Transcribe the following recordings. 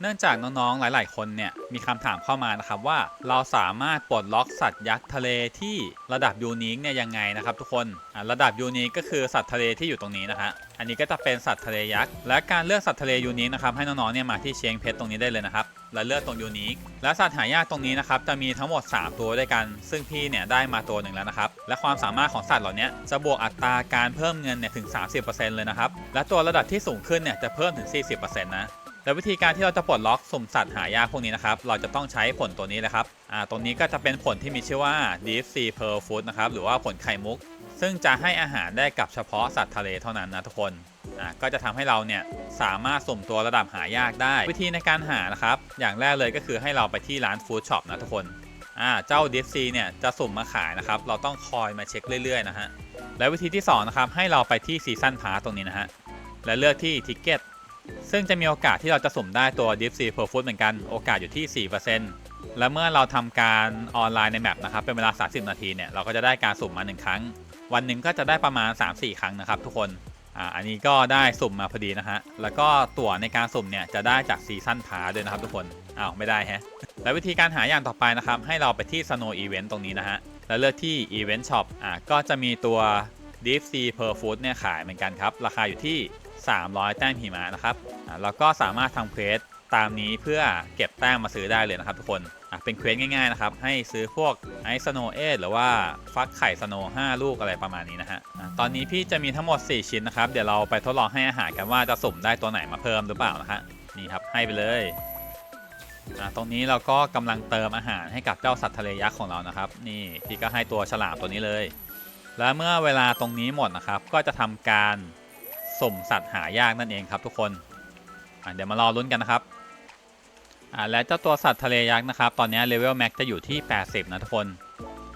เนื่องจากน้องๆ หลาย ๆ คนเนี่ยมีคำถามเข้ามานะครับว่าเราสามารถปลดล็อกสัตว์ยักษ์ทะเลที่ระดับยูนิคเนี่ยยังไงนะครับทุกคนอะระดับยูนิคก็คือสัตว์ทะเลที่อยู่ตรงนี้นะฮะอันนี้ก็จะเป็นสัตว์ทะเลยักษ์และการเลือกสัตว์ทะเลยูนิคนะครับให้น้องๆ เนี่ยมาที่เชียงเพชรตรงนี้ได้เลยนะครับและเลือกตรงยูนิคและสัตว์หายากตรงนี้นะครับจะมีทั้งหมด 3 ตัวด้วยกัน ซึ่งพี่เนี่ยได้มาตัวหนึ่งแล้วนะครับและความสามารถของสัตว์เหล่านี้จะบวกอัตราการเพิ่มเงินเนี่ยถึง 30%เลยนะครับและตัวระดับที่สูงขึ้นเนี่ยจะเพิ่มถึง 40%นะ และวิธีการที่เราจะปลดล็อกสุ่มสัตว์หายากพวกนี้นะครับ เราจะต้องใช้ผลตัวนี้เลยครับ อ่า ตรงนี้ก็จะเป็นผลที่มีชื่อว่า Deep Sea Pearl Food นะครับ หรือว่าผลไข่มุก ซึ่งจะให้อาหารได้กับเฉพาะสัตว์ทะเลเท่านั้นนะทุกคน อ่า ก็จะทำให้เราเนี่ยสามารถสุ่มตัวระดับหายากได้ วิธีในการหานะครับ อย่างแรกเลยก็คือให้เราไปที่ร้านฟู้ดช็อปนะทุกคน อ่า เจ้า Deep Sea เนี่ยจะสุ่มมาขายนะครับ เราต้องคอยมาเช็คเรื่อยๆนะฮะ และวิธีที่สองนะครับ ให้เราไปที่ซีซั่นพาตรงนี้นะฮะ และเลือกที่ทิกเก็ต ซึ่งจะมีโอกาสที่เราจะสุ่มได้ตัว Deep Sea Pearl Food เหมือนกัน โอกาสอยู่ที่ 4%และเมื่อเราทำการออนไลน์ในแมปนะครับ เป็นเวลา 30 นาทีเนี่ย เราก็จะได้การสุ่มมา 1 ครั้ง วันหนึ่งก็จะได้ประมาณ 3-4 ครั้งนะครับทุกคน อ่า อันนี้ก็ได้สุ่มมาพอดีนะฮะ แล้วก็ตั๋วในการสุ่มเนี่ยจะได้จากซีซั่นพาด้วยนะครับทุกคน อ้าวไม่ได้แฮะ และวิธีการหาอย่างต่อไปนะครับ ให้เราไปที่ Snow Event ตรงนี้นะฮะ แล้วเลือกที่ Event Shop อ่า ก็จะมีตัว Deep Sea Pearl Food เนี่ยขายเหมือนกันครับ ราคาอยู่ที่ 300 แต้มหิมะนะครับอ่าเราก็สามารถทำเควสตามนี้เพื่อเก็บแต้มมาซื้อได้เลยนะครับทุกคนเป็นเควสง่ายๆนะครับให้ซื้อพวกไอซ์สโนเอหรือว่าฟักไข่สโน5ลูกอะไรประมาณนี้นะฮะตอนนี้พี่จะมีทั้งหมด 4 ชิ้นนะครับ เดี๋ยวเราไปทดลองให้อาหารกันว่าจะสุ่มได้ตัวไหนมาเพิ่มหรือเปล่านะฮะนี่ครับให้ไปเลยตรงนี้เราก็กำลังเติมอาหารให้กับเจ้าสัตว์ทะเลยักษ์ของเรานะครับ นี่พี่ก็ให้ตัวฉลามตัวนี้เลย และเมื่อเวลาตรงนี้หมดนะครับก็จะทำการ สุ่มสัตว์หายากนั่นเองครับทุกคนเดี๋ยวมารอลุ้นกันนะครับและเจ้าตัวสัตว์ทะเลยักษ์นะครับ ตอนนี้เลเวลแม็กจะอยู่ที่ 80 นะทุกคน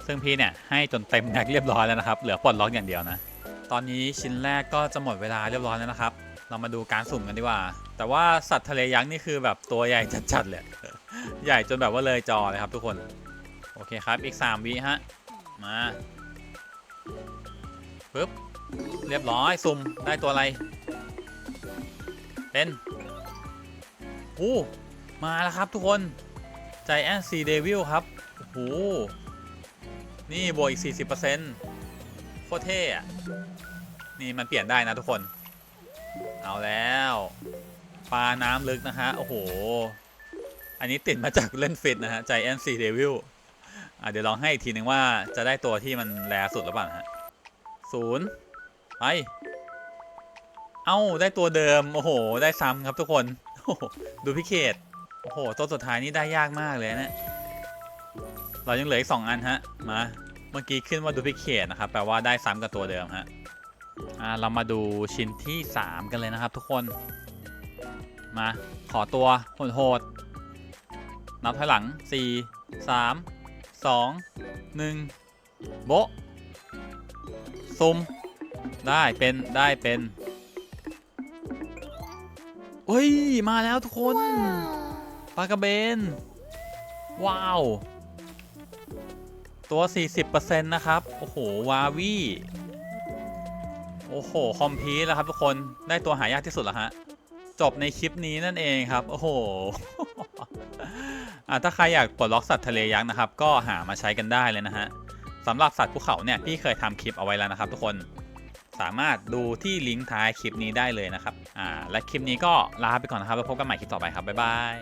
ซึ่งพี่เนี่ยให้จนเต็มแม็กเรียบร้อยแล้วนะครับ เหลือปลดล็อกอย่างเดียวนะ ตอนนี้ชิ้นแรกก็จะหมดเวลาเรียบร้อยแล้วนะครับ เรามาดูการสุ่มกันดีกว่า แต่ว่าสัตว์ทะเลยักษ์นี่คือแบบตัวใหญ่จัดๆเลย ใหญ่จนแบบว่าเลยจอเลยครับทุกคน โอเคครับ อีก 3 วิฮะ มา ปึ๊บ เรียบร้อยสุ่มได้ตัวอะไร เป็นอู้มาแล้วครับทุกคนใจแอนซีเดวิลครับโอ้โหนี่บวกอีก 40%โคตรเท่อะนี่มันเปลี่ยนได้นะทุกคน เอาแล้ว ปลาน้ำลึกนะฮะ โอ้โห อันนี้ติดมาจากเล่นฟิตนะฮะใจแอนซีเดวิลเดี๋ยวลองให้อีกทีนึงว่าจะได้ตัวที่มันแรสุดหรือเปล่าฮะ ศูนย์ไป เอ้า ได้ตัวเดิม โอ้โห ได้ซ้ำครับทุกคนดูพิเคตโอ้โห ตัวสุดท้ายนี่ได้ยากมากเลยนะ เรายังเหลืออีกสองอันฮะ มา เมื่อกี้ขึ้นว่าดูพิเคตนะครับ แปลว่าได้ซ้ำกับตัวเดิมฮะ อ่า เรามาดูชิ้นที่ 3 กันเลยนะครับทุกคน มา ขอตัวโหดๆนับถอยหลัง 4 3 2 1 โบะ ซุ่มได้เป็นได้เป็นเฮ้ย มาแล้วทุกคนปลากระเบน ว้าว ตัว 40%นะครับ โอ้โห วาวีโอ้โห คอมพีทแล้วครับทุกคนได้ตัวหายากที่สุดแล้วฮะ จบในคลิปนี้นั่นเองครับ โอ้โหอะถ้าใครอยากปลดล็อกสัตว์ทะเลยักษ์นะครับ ก็หามาใช้กันได้เลยนะฮะสำหรับสัตว์ภูเขาเนี่ยพี่เคยทำคลิปเอาไว้แล้วนะครับ ทุกคนสามารถดูที่ลิงก์ท้ายคลิปนี้ได้เลยนะครับอ่าและคลิปนี้ก็ลาไปก่อนนะครับแล้วพบกันใหม่คลิปต่อไปครับบ๊ายบาย